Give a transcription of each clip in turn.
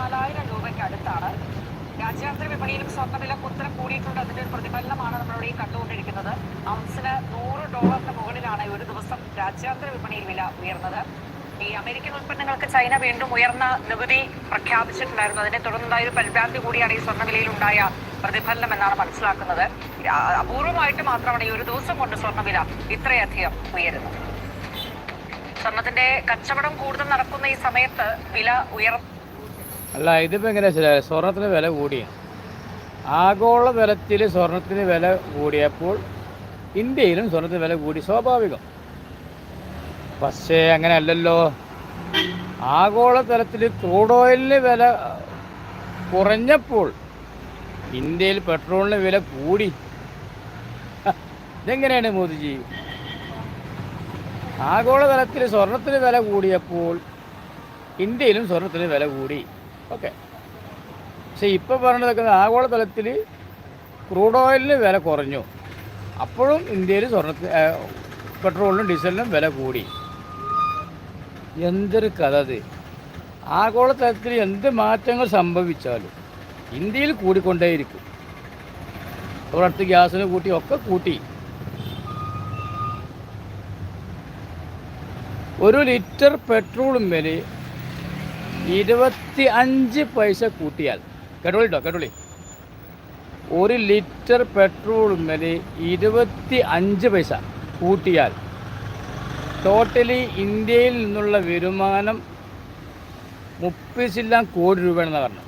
നാലായിരം രൂപയ്ക്ക് അടുത്താണ്. രാജ്യാന്തര വിപണിയിലും സ്വർണവില കുത്തനെ കൂടിയിട്ടുണ്ട്. അതിന്റെ ഒരു പ്രതിഫലനമാണ് നമ്മളിവിടെ ഈ കണ്ടുകൊണ്ടിരിക്കുന്നത്. ഔൺസിന് നൂറ് ഡോളറിന് മുകളിലാണ് ഒരു ദിവസം രാജ്യാന്തര വിപണിയിൽ വില ഉയർന്നത്. ഈ അമേരിക്കൻ ഉൽപ്പന്നങ്ങൾക്ക് ചൈന വീണ്ടും ഉയർന്ന നികുതി പ്രഖ്യാപിച്ചിട്ടുണ്ടായിരുന്നു. അതിനെ തുടർന്നുണ്ടായ ഒരു പരിഭ്രാന്തി കൂടിയാണ് ഈ സ്വർണവിലയിൽ ഉണ്ടായ പ്രതിഫലനം എന്നാണ് മനസ്സിലാക്കുന്നത്. അപൂർവമായിട്ട് മാത്രമാണ് ഈ ഒരു ദിവസം കൊണ്ട് സ്വർണവില ഇത്രയധികം ഉയരുന്നത്. സ്വർണത്തിന്റെ കച്ചവടം കൂടുതൽ നടക്കുന്ന ഈ സമയത്ത് വില ഉയർ അല്ല ഇതിപ്പോൾ എങ്ങനെയാ വെച്ചാൽ സ്വർണത്തിന് വില കൂടിയാണ് ആഗോള തലത്തിൽ സ്വർണത്തിന് വില കൂടിയപ്പോൾ ഇന്ത്യയിലും സ്വർണത്തിന് വില കൂടി സ്വാഭാവികം. പക്ഷേ അങ്ങനെ അല്ലല്ലോ ആഗോള തലത്തിൽ ക്രൂഡ് ഓയിലിന് വില കുറഞ്ഞപ്പോൾ ഇന്ത്യയിൽ പെട്രോളിന് വില കൂടി. ഇതെങ്ങനെയാണ് മോദിജി? ആഗോള തലത്തിൽ സ്വർണത്തിന് വില കൂടിയപ്പോൾ ഇന്ത്യയിലും സ്വർണത്തിന് വില കൂടി. ഓക്കെ. പക്ഷെ ഇപ്പോൾ പറഞ്ഞതൊക്കെ ആഗോളതലത്തിൽ ക്രൂഡ് ഓയിലിന് വില കുറഞ്ഞു. അപ്പോഴും ഇന്ത്യയിൽ സ്വർണ പെട്രോളിനും ഡീസലിനും വില കൂടി. എന്തൊരു കഥ അത്. ആഗോളതലത്തിൽ എന്ത് മാറ്റങ്ങൾ സംഭവിച്ചാലും ഇന്ത്യയിൽ കൂടിക്കൊണ്ടേയിരിക്കും. അടുത്ത് ഗ്യാസിന് കൂട്ടി ഒക്കെ കൂട്ടി. ഒരു ലിറ്റർ പെട്രോളും വില ഇരുപത്തി അഞ്ച് പൈസ കൂട്ടിയാൽ. കേട്ടോളി കേട്ടോ കേട്ടോളി. ഒരു ലിറ്റർ പെട്രോൾ വില ഇരുപത്തി അഞ്ച് പൈസ കൂട്ടിയാൽ. ടോട്ടലി ഇന്ത്യയിൽ നിന്നുള്ള വരുമാനം മുപ്പിച്ചില്ലാം കോടി രൂപയാണെന്നാണ് പറഞ്ഞു.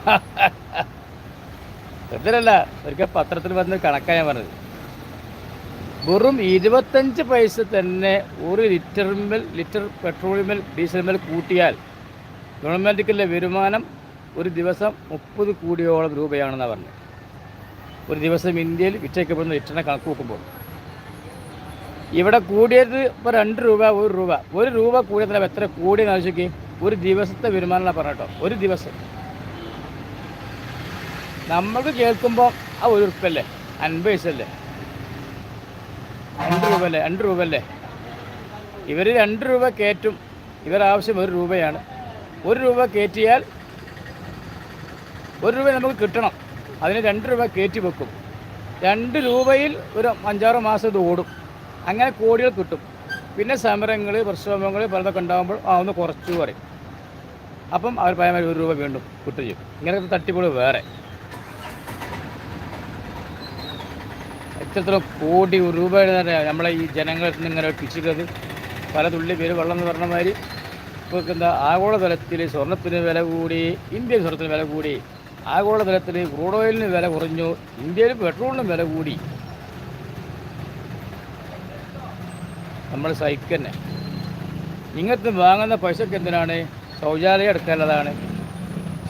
വെറുതെയല്ല ഒരിക്കൽ പത്രത്തിൽ വന്ന് കണക്കാണ് ഞാൻ പറഞ്ഞത്. വെറും ഇരുപത്തഞ്ച് പൈസ തന്നെ ഒരു ലിറ്ററിന്മേൽ ലിറ്റർ പെട്രോളിന്മേൽ ഡീസലിന്മേൽ കൂട്ടിയാൽ ഗവൺമെന്റിക്കുള്ള വരുമാനം ഒരു ദിവസം മുപ്പത് കോടിയോളം രൂപയാണെന്നാണ് പറഞ്ഞത്. ഒരു ദിവസം ഇന്ത്യയിൽ വിറ്റയ്ക്കപ്പെടുന്ന ലിറ്ററിനെ കണക്ക് നോക്കുമ്പോൾ. ഇവിടെ കൂടിയത് ഇപ്പോൾ രണ്ട് രൂപ ഒരു രൂപ. ഒരു രൂപ കൂടിയതിൽ എത്ര കൂടിയെന്ന് ആവശ്യം ഒരു ദിവസത്തെ വരുമാനം പറഞ്ഞിട്ടോ ഒരു ദിവസം. നമ്മൾക്ക് കേൾക്കുമ്പോൾ ആ ഒരു ഉറുപ്പല്ലേ? അൻപത് പൈസല്ലേ രണ്ട് രൂപ അല്ലേ രണ്ട് രൂപ അല്ലേ ഇവർ രണ്ട് രൂപ കയറ്റും. ഇവരാവശ്യം ഒരു രൂപയാണ്. ഒരു രൂപ കയറ്റിയാൽ ഒരു രൂപ നമുക്ക് കിട്ടണം. അതിന് രണ്ട് രൂപ കയറ്റി വെക്കും. രണ്ട് രൂപയിൽ ഒരു അഞ്ചാറ് മാസം ഇത് ഓടും. അങ്ങനെ കോടികൾ കിട്ടും. പിന്നെ സമരങ്ങൾ പ്രക്ഷോഭങ്ങൾ പലതൊക്കെ ഉണ്ടാകുമ്പോൾ ആ ഒന്ന് കുറച്ചു പറയും. അപ്പം അവർ പരമാവധി ഒരു രൂപ വീണ്ടും കിട്ടുകയും ഇങ്ങനത്തെ തട്ടിപ്പുകൾ വേറെ. എത്രത്തോളം കോടി രൂപയുടെ തന്നെ നമ്മളെ ഈ ജനങ്ങളിൽ നിന്ന് ഇങ്ങനെ പിച്ചിക്കത് പല തുള്ളി പേര് വെള്ളം എന്ന് പറഞ്ഞ മാതിരി. ഇപ്പോൾ എന്താ ആഗോളതലത്തിൽ സ്വർണത്തിന് വില കൂടി ഇന്ത്യൻ സ്വർണത്തിന് വില കൂടി ആഗോളതലത്തിൽ ക്രൂഡ് ഓയിലിന് വില കുറഞ്ഞു ഇന്ത്യയിൽ പെട്രോളിനും വില കൂടി. നമ്മൾ സഹിക്കന്നെ ഇങ്ങനത്തെ വാങ്ങുന്ന പൈസക്ക് എന്തിനാണ്? ശൗചാലയം എടുക്കാനുള്ളതാണ്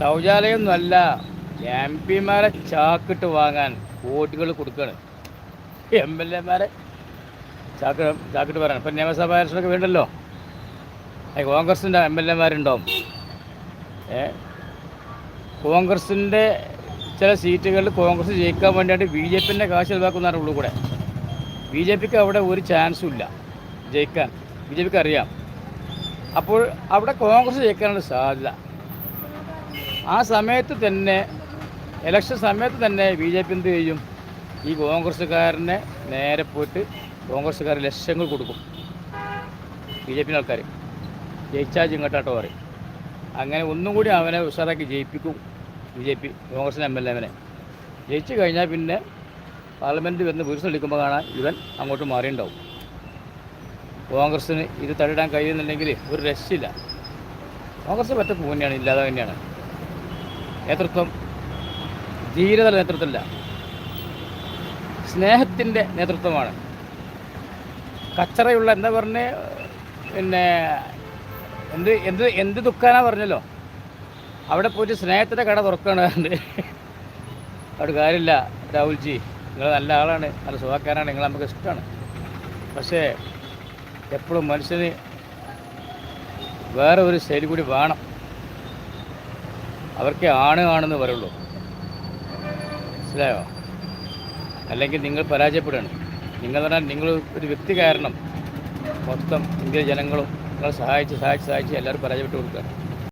ശൗചാലയം ഒന്നുമല്ല എം പിമാരെ ചാക്കിട്ട് വാങ്ങാൻ വോട്ടുകൾ കൊടുക്കുകയാണ് എം എൽ എമാരെ ചാക്ക് ചാക്കിട്ട് പറയണം. ഇപ്പം നിയമസഭാ ഇലക്ഷനൊക്കെ വേണ്ടല്ലോ? കോൺഗ്രസിന്റെ എം എൽ എമാരുണ്ടാവും ഏ? കോൺഗ്രസിന്റെ ചില സീറ്റുകളിൽ കോൺഗ്രസ് ജയിക്കാൻ വേണ്ടിയിട്ട് ബി ജെ പിന്റെ കാശ് ഇതാക്കുന്നതാണ് ഉള്ളൂ കൂടെ. ബി ജെ പിക്ക് അവിടെ ഒരു ചാൻസും ഇല്ല ജയിക്കാൻ. ബി ജെ പിക്ക് അറിയാം. അപ്പോൾ അവിടെ കോൺഗ്രസ് ജയിക്കാനുള്ള സാധ്യത. ആ സമയത്ത് തന്നെ ഇലക്ഷൻ സമയത്ത് തന്നെ ബി ജെ പി എന്ത് ചെയ്യും? ഈ കോൺഗ്രസ്സുകാരനെ നേരെ പോയിട്ട് കോൺഗ്രസ്സുകാർ ലക്ഷങ്ങൾ കൊടുക്കും. ബി ജെ പി ആൾക്കാർ ജയിച്ചാൽ ചിങ്ങട്ടാട്ടോ പറയും. അങ്ങനെ ഒന്നും കൂടി അവനെ ഉഷാറാക്കി ജയിപ്പിക്കും ബി ജെ പി കോൺഗ്രസിന്റെ എം എൽ എവനെ ജയിച്ചു കഴിഞ്ഞാൽ പിന്നെ പാർലമെന്റ് വന്ന് പുരുഷൻ വിളിക്കുമ്പോൾ കാണാൻ ഇവൻ അങ്ങോട്ട് മാറിയിട്ടുണ്ടാവും കോൺഗ്രസ്സിന് ഇത് തടിടാൻ കഴിയുന്നുണ്ടെങ്കിൽ ഒരു രക്ഷയില്ല. കോൺഗ്രസ് പറ്റ തന്നെയാണ് ഇല്ലാതെ തന്നെയാണ്. നേതൃത്വം ധീരത നേതൃത്വമില്ല സ്നേഹത്തിന്റെ നേതൃത്വമാണ്. കച്ചറയുള്ള എന്താ പറഞ്ഞ് പിന്നെ എന്ത് എന്ത് എന്ത് ദുഃഖാനാ പറഞ്ഞല്ലോ. അവിടെ പോയിട്ട് സ്നേഹത്തിന്റെ കട തുറക്കുകയാണ് അവിടെ കാര്യമില്ല രാഹുൽജി. നിങ്ങൾ നല്ല ആളാണ് നല്ല സുഖക്കാരാണ് നിങ്ങൾ നമുക്ക് ഇഷ്ടമാണ്. പക്ഷേ എപ്പോഴും മനുഷ്യന് വേറെ ഒരു ശൈലി കൂടി വേണം. അവർക്ക് ആണ് ആണെന്ന് പറയുള്ളൂ. മനസ്സിലായോ? അല്ലെങ്കിൽ നിങ്ങൾ പരാജയപ്പെടുകയാണ്. നിങ്ങൾ പറഞ്ഞാൽ നിങ്ങൾ ഒരു വ്യക്തി കാരണം മൊത്തം ഇന്ത്യ ജനങ്ങളും നിങ്ങളെ സഹായിച്ച് സഹായിച്ച് സഹായിച്ച് എല്ലാവരും പരാജയപ്പെട്ട് കൊടുക്കുകയാണ്.